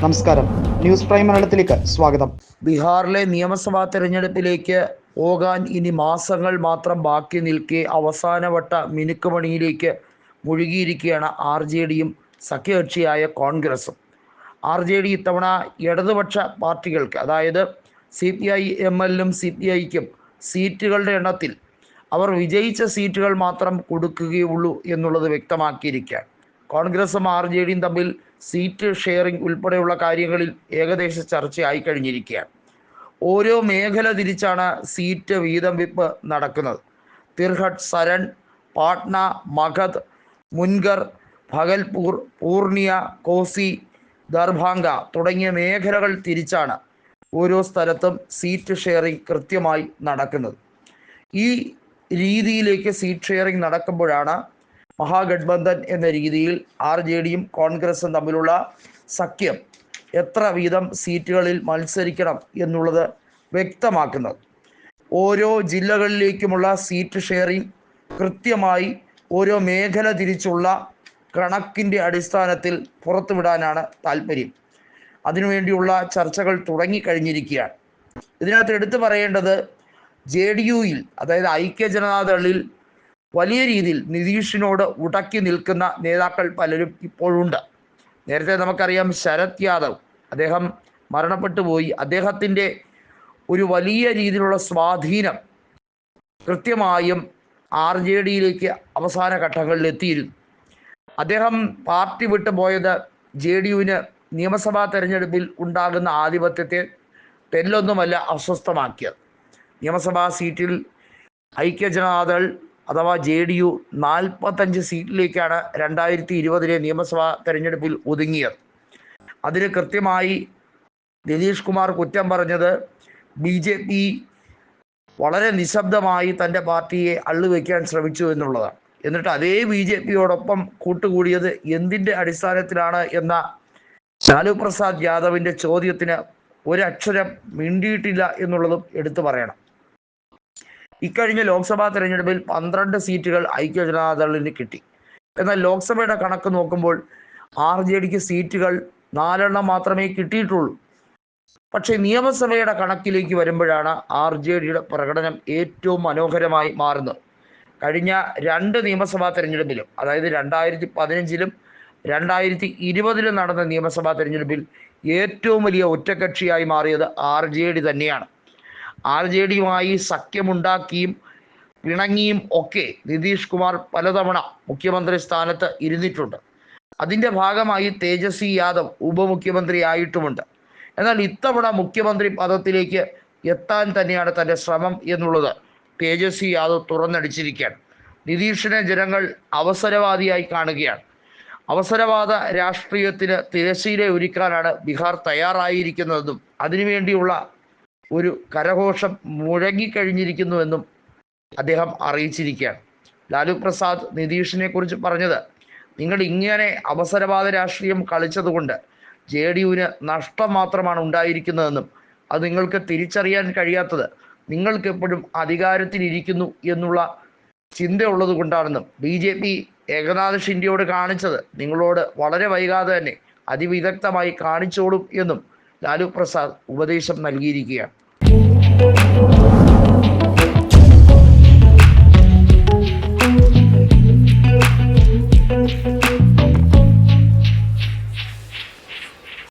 നമസ്കാരം. News prime മലയാളത്തിലേക്ക് സ്വാഗതം. ബീഹാറിലെ നിയമസഭാ തെരഞ്ഞെടുപ്പിലേക്ക് പോകാൻ ഇനി മാസങ്ങൾ മാത്രം ബാക്കി നിൽക്കെ അവസാനവട്ട മിനുക്കുമണിയിലേക്ക് മുഴുകിയിരിക്കുകയാണ് ആർ ജെ ഡിയും സഖ്യകക്ഷിയായ കോൺഗ്രസും. ആർ ജെ ഡി ഇത്തവണ ഇടതുപക്ഷ പാർട്ടികൾക്ക് അതായത് സി പി ഐ എം എല്ലും സി പി ഐക്കും സീറ്റുകളുടെ എണ്ണത്തിൽ അവർ വിജയിച്ച സീറ്റുകൾ മാത്രം കൊടുക്കുകയുള്ളൂ എന്നുള്ളത് വ്യക്തമാക്കിയിരിക്കുകയാണ്. കോൺഗ്രസും ആർ ജെ ഡിയും തമ്മിൽ സീറ്റ് ഷെയറിംഗ് ഉൾപ്പെടെയുള്ള കാര്യങ്ങളിൽ ഏകദേശ ചർച്ചയായി കഴിഞ്ഞിരിക്കുകയാണ്. ഓരോ മേഖല തിരിച്ചാണ് സീറ്റ് വീതം വിപ്പ് നടക്കുന്നത്. തിർഹട്ട് സരൺ പാട്ന മഗധ് മുൻഗർ ഭഗൽപൂർ പൂർണിയ കോസി ദർഭാംഗ തുടങ്ങിയ മേഖലകൾ തിരിച്ചാണ് ഓരോ സ്ഥലത്തും സീറ്റ് ഷെയറിംഗ് കൃത്യമായി നടക്കുന്നത്. ഈ രീതിയിലേക്ക് സീറ്റ് ഷെയറിംഗ് നടക്കുമ്പോഴാണ് മഹാഗഡ്ബന്ധൻ എന്ന രീതിയിൽ ആർ ജെ ഡിയും കോൺഗ്രസും തമ്മിലുള്ള സഖ്യം എത്ര വീതം സീറ്റുകളിൽ മത്സരിക്കണം എന്നുള്ളത് വ്യക്തമാക്കുന്നത്. ഓരോ ജില്ലകളിലേക്കുമുള്ള സീറ്റ് ഷെയറിംഗ് കൃത്യമായി ഓരോ മേഖല തിരിച്ചുള്ള കണക്കിന്റെ അടിസ്ഥാനത്തിൽ പുറത്തുവിടാനാണ് താല്പര്യം. അതിനുവേണ്ടിയുള്ള ചർച്ചകൾ തുടങ്ങിക്കഴിഞ്ഞിരിക്കുകയാണ്. ഇതിനകത്ത് എടുത്തു പറയേണ്ടത് ജെ ഡി യുയിൽ അതായത് ഐക്യ ജനതാദളിൽ വലിയ രീതിയിൽ നിതീഷിനോട് ഉടക്കി നിൽക്കുന്ന നേതാക്കൾ പലരും ഇപ്പോഴുണ്ട്. നേരത്തെ നമുക്കറിയാം ശരത് യാദവ് അദ്ദേഹം മരണപ്പെട്ടു പോയി. അദ്ദേഹത്തിന്റെ ഒരു വലിയ രീതിയിലുള്ള സ്വാധീനം കൃത്യമായും ആർ ജെ ഡിയിലേക്ക് അവസാന ഘട്ടങ്ങളിൽ എത്തിയിരുന്നു. അദ്ദേഹം പാർട്ടി വിട്ടു പോയത് ജെ ഡി യുവിന് നിയമസഭാ തെരഞ്ഞെടുപ്പിൽ ഉണ്ടാകുന്ന ആധിപത്യത്തെ തെല്ലൊന്നുമല്ല അസ്വസ്ഥമാക്കിയത്. നിയമസഭാ സീറ്റിൽ ഐക്യജനതാദൾ അഥവാ ജെ ഡി യു നാൽപ്പത്തഞ്ച് സീറ്റിലേക്കാണ് രണ്ടായിരത്തി ഇരുപതിലെ നിയമസഭാ തെരഞ്ഞെടുപ്പിൽ ഒതുങ്ങിയത്. അതിന് കൃത്യമായി നിതീഷ് കുമാർ കുറ്റം പറഞ്ഞത് ബി ജെ പി വളരെ നിശബ്ദമായി തന്റെ പാർട്ടിയെ അള്ളുവെക്കാൻ ശ്രമിച്ചു എന്നുള്ളതാണ്. എന്നിട്ട് അതേ ബി ജെ പിയോടൊപ്പം കൂട്ടുകൂടിയത് എന്തിന്റെ അടിസ്ഥാനത്തിലാണ് എന്ന ലാലു പ്രസാദ് യാദവിന്റെ ചോദ്യത്തിന് ഒരക്ഷരം മിണ്ടിയിട്ടില്ല എന്നുള്ളതും എടുത്തു പറയണം. ഇക്കഴിഞ്ഞ ലോക്സഭാ തെരഞ്ഞെടുപ്പിൽ പന്ത്രണ്ട് സീറ്റുകൾ ഐക്യ ജനതാദളിന് കിട്ടി. എന്നാൽ ലോക്സഭയുടെ കണക്ക് നോക്കുമ്പോൾ ആർ ജെ ഡിക്ക് സീറ്റുകൾ നാലെണ്ണം മാത്രമേ കിട്ടിയിട്ടുള്ളൂ. പക്ഷേ നിയമസഭയുടെ കണക്കിലേക്ക് വരുമ്പോഴാണ് ആർ ജെ ഡിയുടെ പ്രകടനം ഏറ്റവും മനോഹരമായി മാറുന്നത്. കഴിഞ്ഞ രണ്ട് നിയമസഭാ തെരഞ്ഞെടുപ്പിലും അതായത് രണ്ടായിരത്തി പതിനഞ്ചിലും രണ്ടായിരത്തി ഇരുപതിലും നടന്ന നിയമസഭാ തെരഞ്ഞെടുപ്പിൽ ഏറ്റവും വലിയ ഒറ്റകക്ഷിയായി മാറിയത് ആർ ജെ ഡി തന്നെയാണ്. ആർ ജെ ഡിയുമായി സഖ്യമുണ്ടാക്കിയും പിണങ്ങിയും ഒക്കെ നിതീഷ് കുമാർ പലതവണ മുഖ്യമന്ത്രി സ്ഥാനത്ത് ഇരുന്നിട്ടുണ്ട്. അതിന്റെ ഭാഗമായി തേജസ്വി യാദവ് ഉപമുഖ്യമന്ത്രി ആയിട്ടുമുണ്ട് എന്നാൽ ഇത്തവണ മുഖ്യമന്ത്രി പദത്തിലേക്ക് എത്താൻ തന്നെയാണ് തന്റെ ശ്രമം എന്നുള്ളത് തേജസ്വി യാദവ് തുറന്നടിച്ചിരിക്കുകയാണ്. നിതീഷിനെ ജനങ്ങൾ അവസരവാദിയായി കാണുകയാണ്. അവസരവാദ രാഷ്ട്രീയത്തിന് തിരശ്ശീല ഒരുക്കാനാണ് ബീഹാർ തയ്യാറായിരിക്കുന്നതും അതിനുവേണ്ടിയുള്ള ഒരു കരഘോഷം മുഴങ്ങിക്കഴിഞ്ഞിരിക്കുന്നുവെന്നും അദ്ദേഹം അറിയിച്ചിരിക്കുകയാണ്. ലാലു പ്രസാദ് നിതീഷിനെ കുറിച്ച് പറഞ്ഞത് നിങ്ങൾ ഇങ്ങനെ അവസരവാദ രാഷ്ട്രീയം കളിച്ചതുകൊണ്ട് ജെ ഡി യുവിന് നഷ്ടം മാത്രമാണ് ഉണ്ടായിരിക്കുന്നതെന്നും അത് നിങ്ങൾക്ക് തിരിച്ചറിയാൻ കഴിയാത്തത് നിങ്ങൾക്ക് എപ്പോഴും അധികാരത്തിലിരിക്കുന്നു എന്നുള്ള ചിന്തയുള്ളത് കൊണ്ടാണെന്നും ബി ജെ പി ഏകനാഥ് ഷിൻഡിയോട് കാണിച്ചത് നിങ്ങളോട് വളരെ വൈകാതെ തന്നെ അതിവിദഗ്ധമായി കാണിച്ചോളും എന്നും ലാലു പ്രസാദ് ഉപദേശം നൽകിയിരിക്കുകയാണ്.